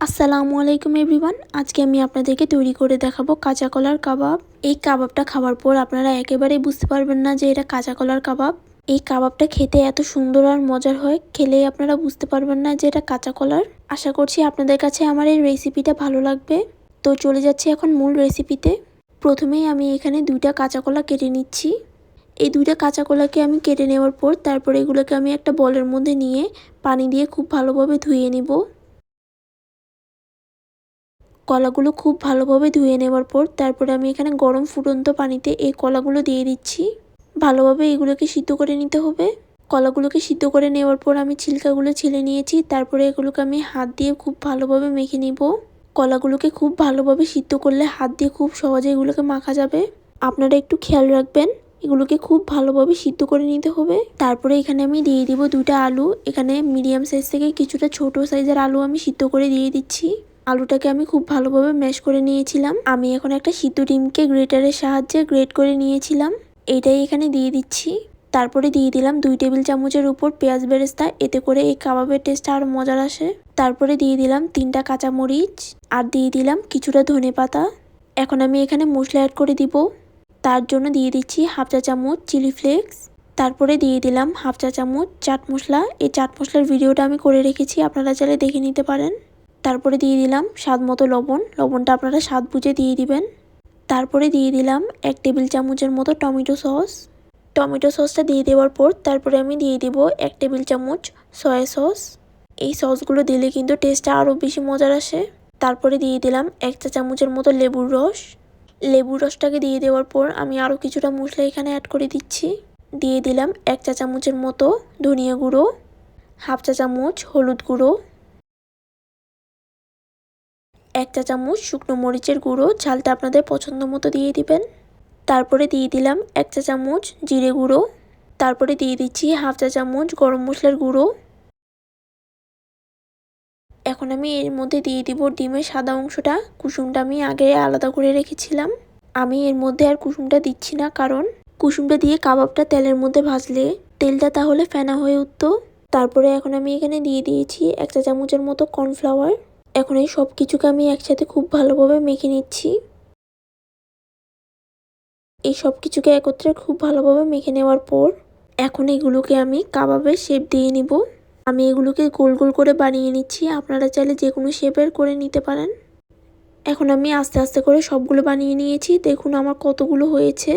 আসসালামু আলাইকুম এভরিওয়ান। আজকে আমি আপনাদেরকে তৈরি করে দেখাবো কাঁচা কলার কাবাব। এই কাবাবটা খাওয়ার পর আপনারা একেবারেই বুঝতে পারবেন না যে এটা কাঁচা কলার কাবাব। এই কাবাবটা খেতে এত সুন্দর আর মজার হয় খেলেই আপনারা বুঝতে পারবেন না যে এটা কাঁচা কলার। আশা করছি আপনাদের কাছে আমার এই রেসিপিটা ভালো লাগবে। তো চলে যাচ্ছি এখন মূল রেসিপিতে। প্রথমেই আমি এখানে দুইটা কাঁচা কলা কেটে নিচ্ছি। এই দুইটা কাঁচা কলাকে আমি কেটে নেওয়ার পর তারপরে এগুলোকে আমি একটা বলের মধ্যে নিয়ে পানি দিয়ে খুব ভালোভাবে ধুয়ে নিব। কলাগুলো খুব ভালোভাবে ধুয়ে নেওয়ার পর তারপরে আমি এখানে গরম ফুটন্ত পানিতে এই কলাগুলো দিয়ে দিচ্ছি। ভালোভাবে এগুলোকে সিদ্ধ করে নিতে হবে। কলাগুলোকে সিদ্ধ করে নেওয়ার পর আমি ছিলকাগুলো ছিলে নিয়েছি, তারপরে এগুলোকে আমি হাত দিয়ে খুব ভালোভাবে মেখে নিব। কলাগুলোকে খুব ভালোভাবে সিদ্ধ করলে হাত দিয়ে খুব সহজে এগুলোকে মাখা যাবে। আপনারা একটু খেয়াল রাখবেন, এগুলোকে খুব ভালোভাবে সিদ্ধ করে নিতে হবে। তারপরে এখানে আমি দিয়ে দিব দুইটা আলু। এখানে মিডিয়াম সাইজ থেকে কিছুটা ছোট সাইজের আলু আমি সিদ্ধ করে দিয়ে দিচ্ছি। আলুটাকে আমি খুব ভালোভাবে ম্যাশ করে নিয়েছিলাম। আমি এখন একটা সিদ্ধ ডিমকে গ্রেটারের সাহায্যে গ্রেট করে নিয়েছিলাম। এইটাই এখানে দিয়ে দিচ্ছি। তারপরে দিয়ে দিলাম দুই টেবিল চামচের উপর পেঁয়াজ বেরেস্তা। এতে করে এই কাবাবের টেস্টটা আরও মজার আসে। তারপরে দিয়ে দিলাম তিনটা কাঁচামরিচ। আর দিয়ে দিলাম কিছুটা ধনে পাতা। এখন আমি এখানে মশলা অ্যাড করে দিব। তার জন্য দিয়ে দিচ্ছি হাফ চা চামচ চিলি ফ্লেক্স। তারপরে দিয়ে দিলাম হাফ চা চামচ চাট মশলা। এই চাট মশলার ভিডিওটা আমি করে রেখেছি। আপনারা চাইলে দেখে নিতে পারেন। তারপরে দিয়ে দিলাম স্বাদ মতো লবণ। লবণটা আপনারা স্বাদ বুঝে দিয়ে দিবেন। তারপরে দিয়ে দিলাম এক টেবিল চামচের মতো টমেটো সস। টমেটো সসটা দিয়ে দেওয়ার পর তারপরে আমি দিয়ে দিব এক টেবিল চামচ সয়া সস। এই সসগুলো দিলে কিন্তু টেস্টটা আরও বেশি মজার আসে। তারপরে দিয়ে দিলাম এক চা চামচের মতো লেবুর রস। লেবুর রসটাকে দিয়ে দেওয়ার পর আমি আরও কিছুটা মশলা এখানে অ্যাড করে দিচ্ছি। দিয়ে দিলাম এক চা চামচের মতো ধনিয়া গুঁড়ো, হাফ চা চামচ হলুদ গুঁড়ো এক চা চামচ শুকনো মরিচের গুঁড়ো, ঝালটা আপনাদের পছন্দ মতো দিয়ে দিবেন। তারপরে দিয়ে দিলাম এক চা চামচ জিরে গুঁড়ো। তারপরে দিয়ে দিচ্ছি হাফ চা চামচ গরম মশলার গুঁড়ো। এখন আমি এর মধ্যে দিয়ে দিব ডিমের সাদা অংশটা। কুসুমটা আমি আগে আলাদা করে রেখেছিলাম। আমি এর মধ্যে আর কুসুমটা দিচ্ছি না, কারণ কুসুমটা দিয়ে কাবাবটা তেলের মধ্যে ভাজলে তেলটা তাহলে ফেনা হয়ে উঠত। তারপরে এখন আমি এখানে দিয়ে দিয়েছি এক চা চামচের মতো কর্নফ্লাওয়ার। এখন এই সব কিছুকে আমি একসাথে খুব ভালোভাবে মেখে নিচ্ছি। এই সব কিছুকে একত্রে খুব ভালোভাবে মেখে নেওয়ার পর এখন এগুলোকে আমি কাবাবের শেপ দিয়ে নিব। আমি এগুলোকে গোল গোল করে বানিয়ে নিচ্ছি। আপনারা চাইলে যে কোনো শেপের করে নিতে পারেন। এখন আমি আস্তে আস্তে করে সবগুলো বানিয়ে নিয়েছি। দেখুন আমার কতগুলো হয়েছে।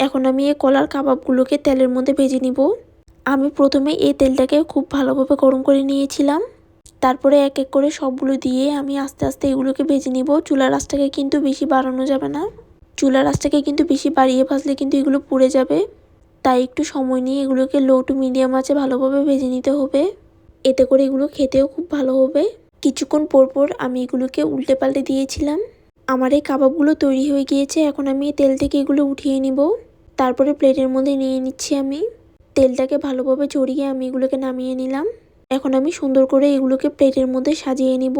এখন আমি এই কলার কাবাবগুলোকে তেলের মধ্যে ভেজে নিব। আমি প্রথমে এই তেলটাকে খুব ভালোভাবে গরম করে নিয়েছিলাম। তারপরে এক এক করে সবগুলো দিয়ে আমি আস্তে আস্তে এগুলোকে ভেজে নিব। চুলার রাসটাকে কিন্তু বেশি বাড়ানো যাবে না। চুলার রাসটাকে কিন্তু বেশি বাড়িয়ে ভাজলে কিন্তু এগুলো পুড়ে যাবে। তাই একটু সময় নিয়ে এগুলোকে লো টু মিডিয়াম আছে ভালোভাবে ভেজে নিতে হবে। এতে করে এগুলো খেতেও খুব ভালো হবে। কিছুক্ষণ পর পর আমি এগুলোকে উল্টে পাল্টে দিয়েছিলাম। আমার এই কাবাবগুলো তৈরি হয়ে গিয়েছে, এখন আমি তেল থেকে এগুলো উঠিয়ে নিব। তারপরে প্লেটের মধ্যে নিয়ে নিচ্ছি আমি। তেলটাকে ভালোভাবে ছড়িয়ে আমি এগুলোকে নামিয়ে নিলাম। এখন আমি সুন্দর করে এগুলোকে প্লেটের মধ্যে সাজিয়ে নিব।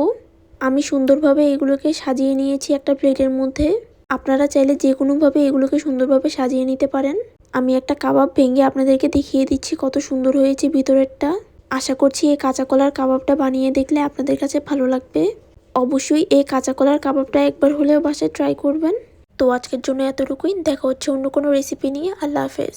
আমি সুন্দরভাবে এগুলোকে সাজিয়ে নিয়েছি একটা প্লেটের মধ্যে। আপনারা চাইলে যে কোনোভাবে এগুলোকে সুন্দরভাবে সাজিয়ে নিতে পারেন। আমি একটা কাবাব ভেঙে আপনাদেরকে দেখিয়ে দিচ্ছি কত সুন্দর হয়েছে ভিতরেরটা। আশা করছি এই কাঁচা কলার কাবাবটা বানিয়ে দেখলে আপনাদের কাছে ভালো লাগবে। অবশ্যই এই কাঁচা কলার কাবাবটা একবার হলেও বাসায় ট্রাই করবেন। তো আজকের জন্য এতটুকুই। দেখা হচ্ছে অন্য কোনো রেসিপি নিয়ে। আল্লাহ হাফেজ।